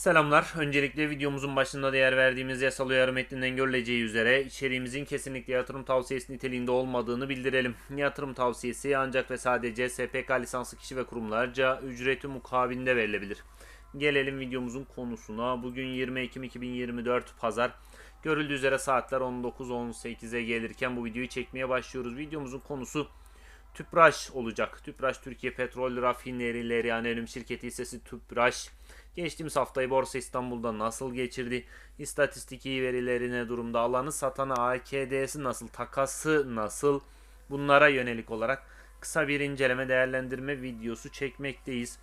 Selamlar. Öncelikle videomuzun başında değer verdiğimiz yasal uyarı metninden görüleceği üzere içeriğimizin kesinlikle yatırım tavsiyesi niteliğinde olmadığını bildirelim. Yatırım tavsiyesi ancak ve sadece SPK lisanslı kişi ve kurumlarca ücreti mukabilinde verilebilir. Gelelim videomuzun konusuna. Bugün 20 Ekim 2024 Pazar. Görüldüğü üzere saatler 19.18'e gelirken bu videoyu çekmeye başlıyoruz. Videomuzun konusu Tüpraş olacak. Tüpraş Türkiye Petrol Rafinerileri Anonim Şirketi hissesi Tüpraş. Geçtiğimiz haftayı Borsa İstanbul'da nasıl geçirdi? İstatistiki verileri ne durumda? Alanı satana AKD'si nasıl? Takası nasıl? Bunlara yönelik olarak kısa bir inceleme değerlendirme videosu çekmekteyiz.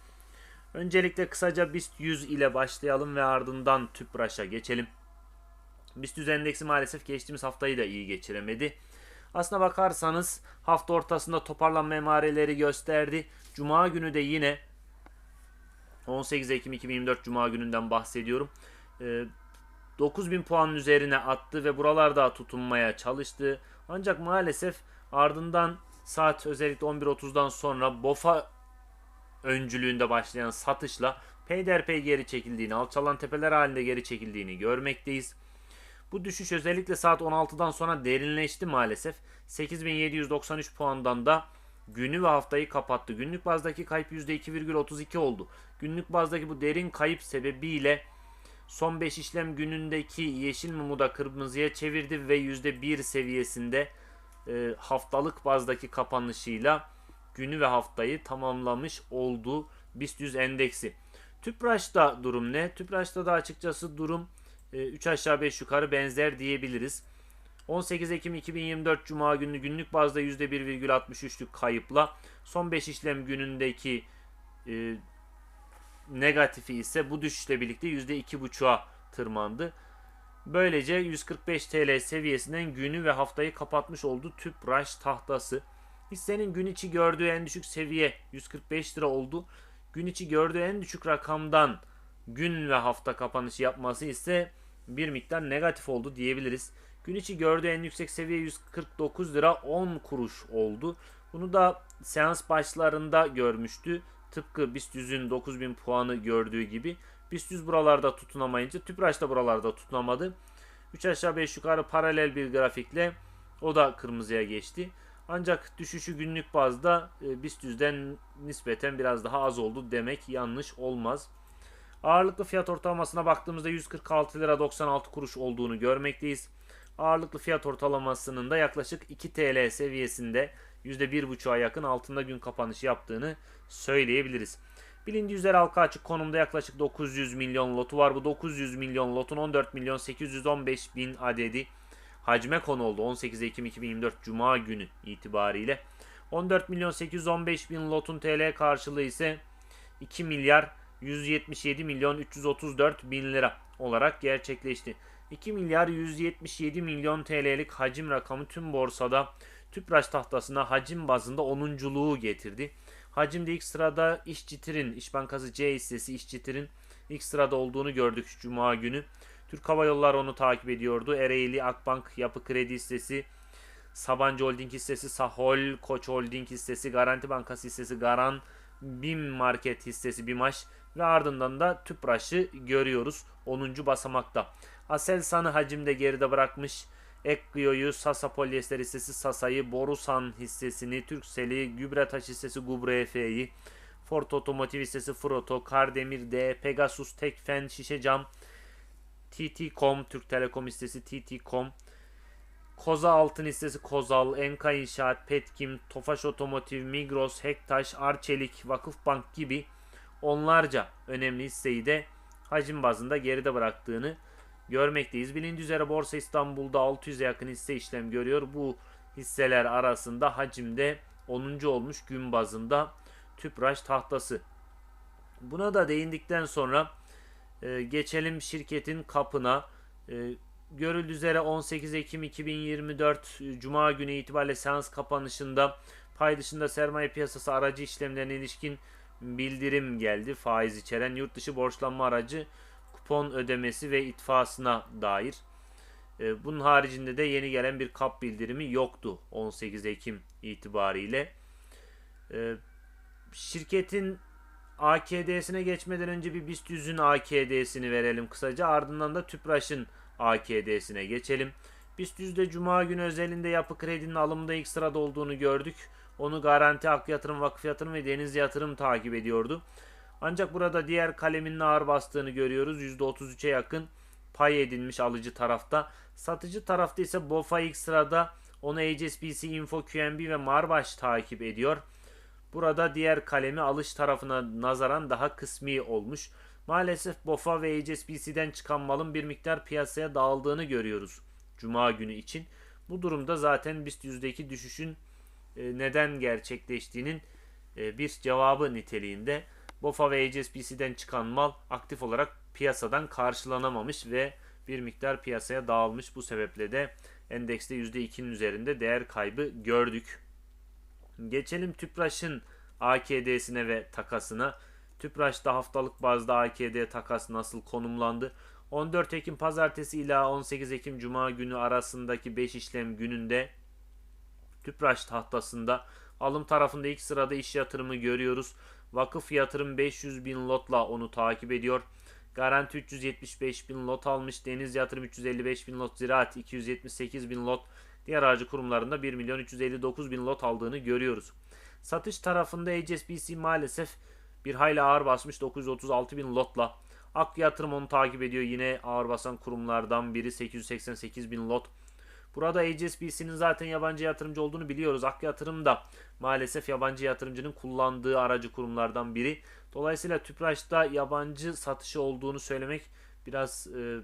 Öncelikle kısaca BIST 100 ile başlayalım ve ardından Tüpraş'a geçelim. BIST 100 endeksi maalesef geçtiğimiz haftayı da iyi geçiremedi. Aslına bakarsanız hafta ortasında toparlanma emareleri gösterdi. Cuma günü de yine 18 Ekim 2024 Cuma gününden bahsediyorum. Ee, 9000 puanın üzerine attı ve buralarda tutunmaya çalıştı. Ancak maalesef ardından saat özellikle 11.30'dan sonra BOFA öncülüğünde başlayan satışla peyderpey geri çekildiğini, alçalan tepeler halinde geri çekildiğini görmekteyiz. Bu düşüş özellikle saat 16'dan sonra derinleşti maalesef. 8793 puandan da günü ve haftayı kapattı. Günlük bazdaki kayıp %2,32 oldu. Günlük bazdaki bu derin kayıp sebebiyle son 5 işlem günündeki yeşil mumu da kırmızıya çevirdi ve %1 seviyesinde e, haftalık bazdaki kapanışıyla günü ve haftayı tamamlamış oldu BIST 100 endeksi. Tüpraş'ta durum ne? Tüpraş'ta da açıkçası durum 3 aşağı 5 yukarı benzer diyebiliriz. 18 Ekim 2024 Cuma günü günlük bazda %1,63'lük kayıpla son 5 işlem günündeki e, negatifi ise bu düşüşle birlikte %2,5'a tırmandı. Böylece 145 TL seviyesinden günü ve haftayı kapatmış oldu Tüpraş tahtası. Hissenin gün içi gördüğü en düşük seviye 145 lira oldu. Gün içi gördüğü en düşük rakamdan gün ve hafta kapanışı yapması ise bir miktar negatif oldu diyebiliriz. Gün içi gördüğü en yüksek seviye 149 lira 10 kuruş oldu. Bunu da seans başlarında görmüştü. Tıpkı BIST 100'ün 9000 puanı gördüğü gibi. BIST 100 buralarda tutunamayınca Tüpraş da buralarda tutunamadı. 3 aşağı 5 yukarı paralel bir grafikle o da kırmızıya geçti. Ancak düşüşü günlük bazda e, BIST 100'den nispeten biraz daha az oldu demek yanlış olmaz. Ağırlıklı fiyat ortalamasına baktığımızda 146 lira 96 kuruş olduğunu görmekteyiz. Ağırlıklı fiyat ortalamasının da yaklaşık 2 TL seviyesinde %1,5'a yakın altında gün kapanışı yaptığını söyleyebiliriz. Bilindiği üzere halka açık konumda yaklaşık 900 milyon lotu var. Bu 900 milyon lotun 14 milyon 815 bin adedi hacme konu oldu 18 Ekim 2024 Cuma günü itibariyle. 14 milyon 815 bin lotun TL karşılığı ise 2 milyar 177 milyon 334 bin lira olarak gerçekleşti. 2 milyar 177 milyon TL'lik hacim rakamı tüm borsada Tüpraş tahtasına hacim bazında 10'unculuğu getirdi. Hacimde ilk sırada İşçitir'in, İş Bankası C hissesi İşçitir'in ilk sırada olduğunu gördük Cuma günü. Türk Hava Yolları onu takip ediyordu. Ereğli, Akbank, Yapı Kredi hissesi, Sabancı Holding hissesi, Sahol, Koç Holding hissesi, Garanti Bankası hissesi, Garan, BİM Market hissesi BİMAŞ ve ardından da Tüpraş'ı görüyoruz 10. basamakta. Aselsan'ı hacimde geride bırakmış. Ekkio'yu, Sasa Polyester hissesi Sasa'yı, Borusan hissesini, Türksel'i, Gübretaş hissesi Gubre Efe'yi, Ford Otomotiv hissesi Froto, Kardemir D, Pegasus, Tekfen, Şişecam, TT.com, Türk Telekom hissesi TT.com, Koza Altın hissesi Kozal, Enka İnşaat, Petkim, Tofaş Otomotiv, Migros, Hektaş, Arçelik, Vakıfbank gibi onlarca önemli hisseyi de hacim bazında geride bıraktığını görmekteyiz. Bilindiği üzere Borsa İstanbul'da 600'e yakın hisse işlem görüyor. Bu hisseler arasında hacimde 10. olmuş gün bazında Tüpraş tahtası. Buna da değindikten sonra e, geçelim şirketin kapına. E, görüldüğü üzere 18 Ekim 2024 e, Cuma günü itibariyle seans kapanışında pay dışında sermaye piyasası aracı işlemlerine ilişkin bildirim geldi. Faiz içeren yurt dışı borçlanma aracı kupon ödemesi ve itfasına dair. E, bunun haricinde de yeni gelen bir kap bildirimi yoktu 18 Ekim itibariyle. E, şirketin AKD'sine geçmeden önce bir BIST 100'ün AKD'sini verelim kısaca. Ardından da Tüpraş'ın AKD'sine geçelim. BIST 100'de Cuma günü özelinde yapı kredinin alımda ilk sırada olduğunu gördük. Onu Garanti Ak Yatırım, Vakıf Yatırım ve Deniz Yatırım takip ediyordu. Ancak burada diğer kaleminin ağır bastığını görüyoruz. %33'e yakın pay edilmiş alıcı tarafta. Satıcı tarafta ise BOFA ilk sırada onu HSBC, Info, QNB ve Marbaş takip ediyor. Burada diğer kalemi alış tarafına nazaran daha kısmi olmuş. Maalesef BOFA ve HSBC'den çıkan malın bir miktar piyasaya dağıldığını görüyoruz Cuma günü için. Bu durumda zaten BIST yüzdeki düşüşün neden gerçekleştiğinin e, bir cevabı niteliğinde. BOFA ve HSBC'den çıkan mal aktif olarak piyasadan karşılanamamış ve bir miktar piyasaya dağılmış. Bu sebeple de endekste %2'nin üzerinde değer kaybı gördük. Geçelim Tüpraş'ın AKD'sine ve takasına. Tüpraş'ta haftalık bazda AKD takas nasıl konumlandı? 14 Ekim pazartesi ila 18 Ekim cuma günü arasındaki 5 işlem gününde Tüpraş tahtasında alım tarafında ilk sırada iş yatırımı görüyoruz. Vakıf yatırım 500 bin lotla onu takip ediyor. Garanti 375 bin lot almış. Deniz yatırım 355 bin lot. Ziraat 278 bin lot. Diğer aracı kurumlarında 1 milyon 359 bin lot aldığını görüyoruz. Satış tarafında HSBC maalesef bir hayli ağır basmış 936 bin lotla. Ak yatırım onu takip ediyor. Yine ağır basan kurumlardan biri 888 bin lot. Burada HSBC'nin zaten yabancı yatırımcı olduğunu biliyoruz. Ak yatırım da maalesef yabancı yatırımcının kullandığı aracı kurumlardan biri. Dolayısıyla Tüpraş'ta yabancı satışı olduğunu söylemek biraz e,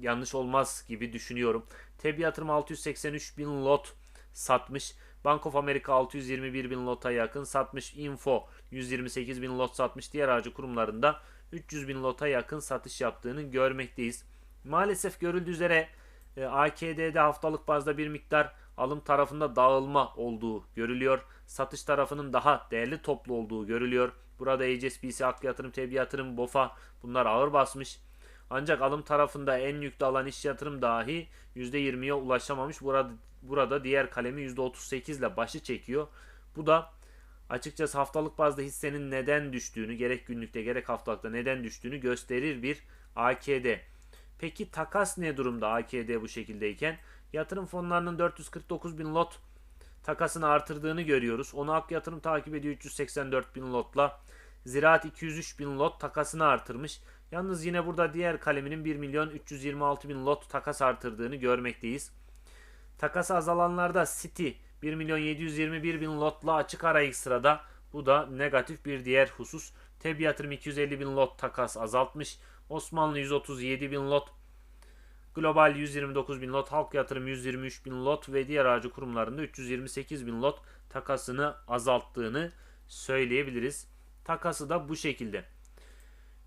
yanlış olmaz gibi düşünüyorum. Tebi yatırım 683 bin lot satmış. Bank of America 621 bin lota yakın satmış. Info 128 bin lot satmış. Diğer aracı kurumlarında 300 bin lota yakın satış yaptığını görmekteyiz. Maalesef görüldüğü üzere e, AKD'de haftalık bazda bir miktar alım tarafında dağılma olduğu görülüyor. Satış tarafının daha değerli toplu olduğu görülüyor. Burada HSBC, Ak Yatırım, Tebi Yatırım, BOFA bunlar ağır basmış. Ancak alım tarafında en yüklü alan iş yatırım dahi %20'ye ulaşamamış. Burada, burada diğer kalemi %38 ile başı çekiyor. Bu da açıkçası haftalık bazda hissenin neden düştüğünü gerek günlükte gerek haftalıkta neden düştüğünü gösterir bir AKD. Peki takas ne durumda AKD bu şekildeyken? Yatırım fonlarının 449 bin lot takasını artırdığını görüyoruz. Onu Ak Yatırım takip ediyor 384 bin lotla. Ziraat 203 bin lot takasını artırmış. Yalnız yine burada diğer kaleminin 1 milyon 326 bin lot takas artırdığını görmekteyiz. Takası azalanlarda City 1 milyon 721 bin lotla açık ara ilk sırada. Bu da negatif bir diğer husus. Tebi yatırım 250 bin lot takas azaltmış. Osmanlı 137 bin lot. Global 129 bin lot, halk yatırım 123 bin lot ve diğer aracı kurumlarında 328 bin lot takasını azalttığını söyleyebiliriz. Takası da bu şekilde.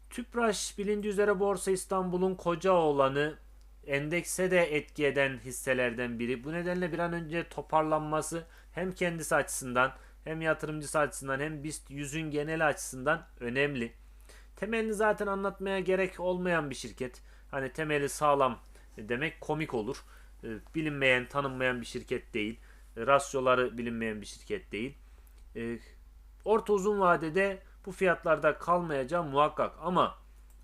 Tüpraş bilindiği üzere Borsa İstanbul'un koca olanı endekse de etki eden hisselerden biri. Bu nedenle bir an önce toparlanması hem kendisi açısından hem yatırımcısı açısından hem BIST 100'ün genel açısından önemli. Temelini zaten anlatmaya gerek olmayan bir şirket. Hani temeli sağlam demek komik olur. Bilinmeyen, tanınmayan bir şirket değil. Rasyoları bilinmeyen bir şirket değil. Orta uzun vadede bu fiyatlarda kalmayacağı muhakkak ama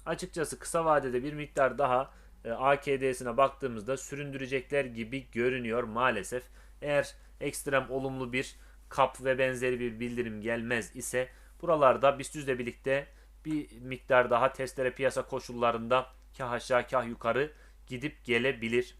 açıkçası kısa vadede bir miktar daha AKD'sine baktığımızda süründürecekler gibi görünüyor maalesef. Eğer ekstrem olumlu bir kap ve benzeri bir bildirim gelmez ise buralarda BIST ile birlikte bir miktar daha testlere piyasa koşullarında kah aşağı kah yukarı gidip gelebilir.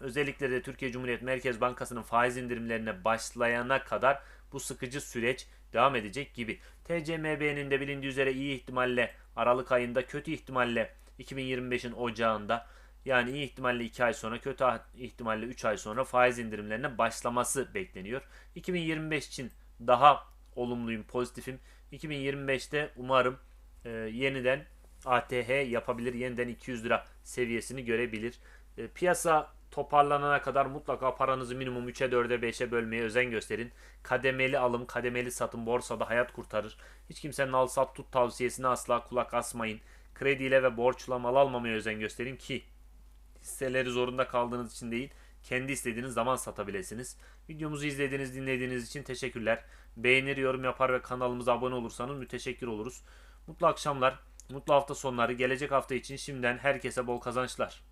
Özellikle de Türkiye Cumhuriyet Merkez Bankası'nın faiz indirimlerine başlayana kadar bu sıkıcı süreç devam edecek gibi. TCMB'nin de bilindiği üzere iyi ihtimalle Aralık ayında kötü ihtimalle 2025'in ocağında yani iyi ihtimalle 2 ay sonra kötü ihtimalle 3 ay sonra faiz indirimlerine başlaması bekleniyor. 2025 için daha olumluyum, pozitifim. 2025'te umarım e, yeniden ATH yapabilir. Yeniden 200 lira seviyesini görebilir. E, piyasa toparlanana kadar mutlaka paranızı minimum 3'e 4'e 5'e bölmeye özen gösterin. Kademeli alım, kademeli satım borsada hayat kurtarır. Hiç kimsenin al sat tut tavsiyesine asla kulak asmayın. Krediyle ve borçla mal almamaya özen gösterin ki hisseleri zorunda kaldığınız için değil, kendi istediğiniz zaman satabilirsiniz. Videomuzu izlediğiniz, dinlediğiniz için teşekkürler. Beğenir, yorum yapar ve kanalımıza abone olursanız müteşekkir oluruz. Mutlu akşamlar, mutlu hafta sonları. Gelecek hafta için şimdiden herkese bol kazançlar.